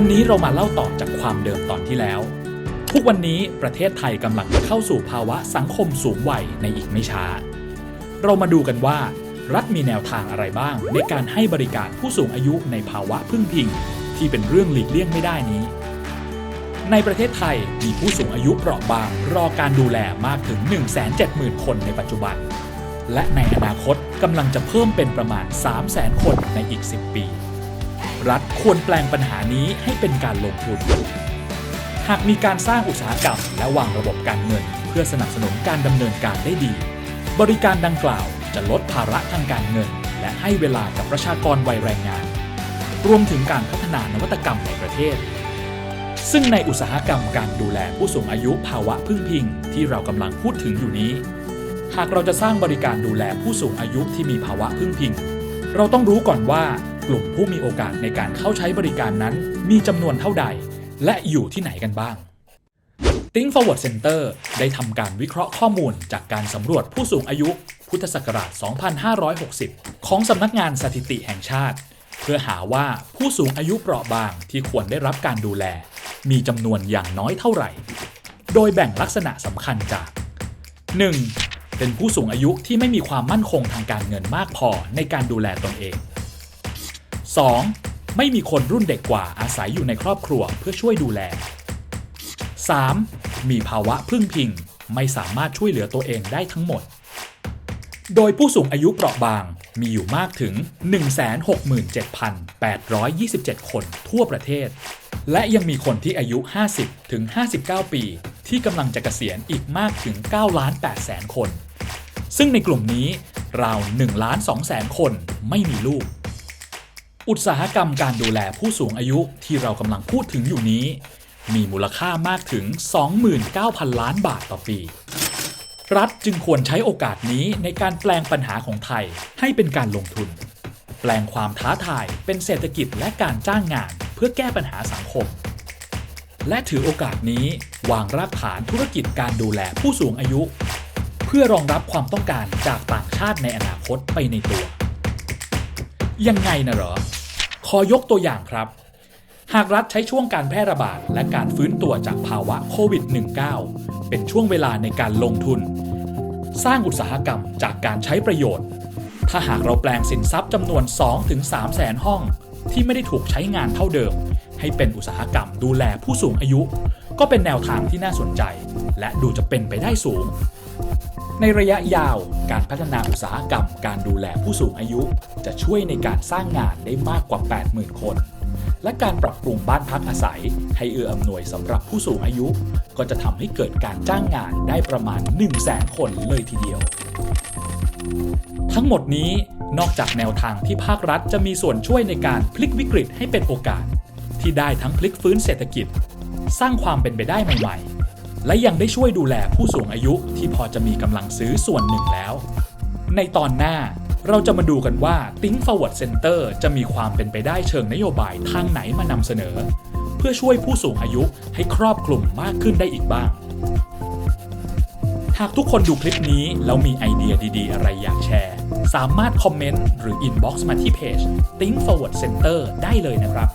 วันนี้เรามาเล่าต่อจากความเดิมตอนที่แล้ว ทุกวันนี้ประเทศไทยกำลังจะเข้าสู่ภาวะสังคมสูงวัยในอีกไม่ช้า เรามาดูกันว่า รัฐมีแนวทางอะไรบ้าง ในการให้บริการผู้สูงอายุในภาวะพึ่งพิง ที่เป็นเรื่องหลีกเลี่ยงไม่ได้นี้ ในประเทศไทยมีผู้สูงอายุเปราะบาง รอการดูแลมากถึง 170,000 คนในปัจจุบัน และในอนาคตกำลังจะเพิ่มเป็นประมาณ 300,000 คนในอีก 10 ปี รัฐควรแปลงปัญหานี้ให้เป็นการลงทุน หากมีการสร้างอุตสาหกรรม และวางระบบการเงิน เพื่อสนับสนุนการดำเนินการได้ดี บริการดังกล่าวจะลดภาระทางการเงิน และให้เวลากับประชากรวัยแรงงาน รวมถึงการพัฒนานวัตกรรมในประเทศ ซึ่งในอุตสาหกรรมการดูแลผู้สูงอายุภาวะพึ่งพิง ที่เรากำลังพูดถึงอยู่นี้ หากเราจะสร้างบริการดูแลผู้สูงอายุที่มีภาวะพึ่งพิง เราต้องรู้ก่อนว่า กลุ่มผู้มีโอกาสในการเข้าใช้บริการนั้น มีจำนวนเท่าใด และอยู่ที่ไหนกันบ้าง Think Forward Center ได้ทำการวิเคราะห์ข้อมูลจากการสำรวจผู้สูงอายุพุทธศักราช 2560 ของสำนักงานสถิติแห่งชาติ เพื่อหาว่าผู้สูงอายุเปราะบางที่ควรได้รับการดูแล มีจำนวนอย่างน้อยเท่าไหร่ โดยแบ่งลักษณะสำคัญจาก 1. เป็นผู้สูงอายุที่ไม่มีความมั่นคงทางการเงินมากพอในการดูแลตนเอง 2. ไม่มีคนรุ่นเด็กกว่าอาศัยอยู่ในครอบครัวเพื่อช่วยดูแล 3. มีภาวะพึ่งพิง ไม่สามารถช่วยเหลือตัวเองได้ทั้งหมด โดยผู้สูงอายุเปราะบางมีอยู่มากถึง 167,827 คนทั่วประเทศ และยังมีคนที่อายุ 50 ถึง 59 ปี ที่กำลังจะเกษียณอีกมากถึง9ล้าน8แสนคน ซึ่งในกลุ่มนี้ราว1ล้าน2แสนคนไม่มีลูก อุตสาหกรรมการดูแลผู้สูงอายุที่เรากำลังพูดถึงอยู่นี้ มีมูลค่ามากถึง 29,000 ล้านบาทต่อปี รัฐจึงควรใช้โอกาสนี้ในการแปลงปัญหาของไทยให้เป็นการลงทุน แปลงความท้าทายเป็นเศรษฐกิจและการจ้างงานเพื่อแก้ปัญหาสังคม และถือโอกาสนี้วางรากฐานธุรกิจการดูแลผู้สูงอายุ เพื่อรองรับความต้องการจากต่างชาติในอนาคตไปในตัวยังไงนะเหรอ ขอยกตัวอย่างครับ หากรัฐใช้ช่วงการแพร่ระบาดและการฟื้นตัวจากภาวะโควิด -19 เป็นช่วงเวลาในการลงทุน สร้างอุตสาหกรรมจากการใช้ประโยชน์ ถ้าหากเราแปลงสินทรัพย์จำนวน 2-3 แสนห้อง ที่ไม่ได้ถูกใช้งานเท่าเดิม ให้เป็นอุตสาหกรรมดูแลผู้สูงอายุ ก็เป็นแนวทางที่น่าสนใจ และดูจะเป็นไปได้สูง ในระยะยาว การพัฒนาอุตสาหกรรม การดูแลผู้สูงอายุ จะช่วยในการสร้างงานได้มากกว่า 80,000 คน และการปรับปรุงบ้านพักอาศัย ให้เอื้ออำนวยสำหรับผู้สูงอายุ ก็จะทำให้เกิดการจ้างงานได้ประมาณ 1 0 0 0 0แสนคนเลยทีเดียว ทั้งหมดนี้นอกจากแนวทางที่ภาครัฐจะมีส่วนช่วยในการพลิกวิกฤตให้เป็นโอกาส ที่ได้ทั้งพลิกฟื้นเศรษฐกิจ สร้างความเป็นไปได้ใหม่ๆ และยังได้ช่วยดูแลผู้สูงอายุที่พอจะมีกำลังซื้อส่วนหนึ่งแล้ว ในตอนหน้าเราจะมาดูกันว่า Think Forward Center จะมีความเป็นไปได้เชิงนโยบายทางไหนมานำเสนอ เพื่อช่วยผู้สูงอายุให้ครอบคลุมมากขึ้นได้อีกบ้าง หากทุกคนดูคลิปนี้ แล้วมีไอเดียดีๆ อะไรอยากแชร์ สามารถคอมเมนต์หรืออินบ็อกซ์มาที่เพจ Think Forward Center ได้เลยนะครับ